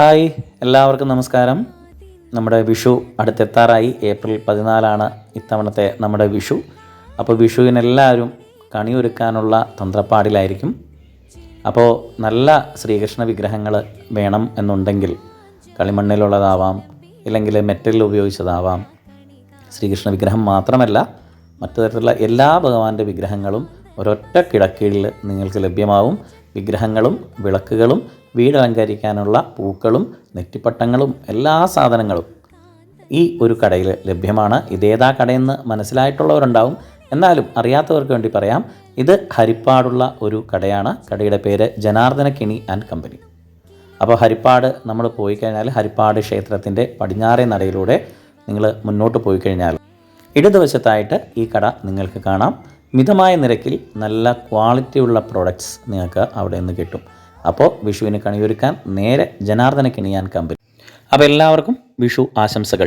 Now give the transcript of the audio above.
Hi എല്ലാവർക്കും നമസ്കാരം. നമ്മുടെ വിഷു അടുത്തെത്താറായി. ഏപ്രിൽ പതിനാലാണ് ഇത്തവണത്തെ നമ്മുടെ വിഷു. അപ്പോൾ വിഷുവിനെല്ലാവരും കണിയൊരുക്കാനുള്ള തന്ത്രപ്പാടിലായിരിക്കും. അപ്പോൾ നല്ല ശ്രീകൃഷ്ണ വിഗ്രഹങ്ങൾ വേണം എന്നുണ്ടെങ്കിൽ കളിമണ്ണിലുള്ളതാവാം ഇല്ലെങ്കിൽ മെറ്റലിൽ ഉപയോഗിച്ചതാവാം. ശ്രീകൃഷ്ണ വിഗ്രഹം മാത്രമല്ല മറ്റു തരത്തിലുള്ള എല്ലാ ഭഗവാന്റെ വിഗ്രഹങ്ങളും ഒരൊറ്റ കിടക്കീഴിൽ നിങ്ങൾക്ക് ലഭ്യമാവും. വിഗ്രഹങ്ങളും വിളക്കുകളും വീട് അലങ്കരിക്കാനുള്ള പൂക്കളും നെറ്റിപ്പട്ടങ്ങളും എല്ലാ സാധനങ്ങളും ഈ ഒരു കടയിൽ ലഭ്യമാണ്. ഇതേതാ കടയെന്ന് മനസ്സിലായിട്ടുള്ളവരുണ്ടാവും. എന്നാലും അറിയാത്തവർക്ക് വേണ്ടി പറയാം ഇത് ഹരിപ്പാടുള്ള ഒരു കടയാണ്. കടയുടെ പേര് ജനാർദ്ദന കിണി ആൻഡ് കമ്പനി. അപ്പോൾ ഹരിപ്പാട് നമ്മൾ പോയി കഴിഞ്ഞാൽ ഹരിപ്പാട് ക്ഷേത്രത്തിന്റെ പടിഞ്ഞാറേ നടയിലൂടെ നിങ്ങൾ മുന്നോട്ട് പോയി കഴിഞ്ഞാൽ ഇടതുവശത്തായിട്ട് ഈ കട നിങ്ങൾക്ക് കാണാം. മിതമായ നിരക്കിൽ നല്ല ക്വാളിറ്റിയുള്ള പ്രോഡക്റ്റ്സ് നിങ്ങൾക്ക് അവിടെ നിന്ന് കിട്ടും. അപ്പോൾ വിഷുവിന് കണിയൊരുക്കാൻ നേരെ ജനാർദ്ദന കിണിയാൻ കമ്പനി. അപ്പോൾ എല്ലാവർക്കും വിഷു ആശംസകൾ.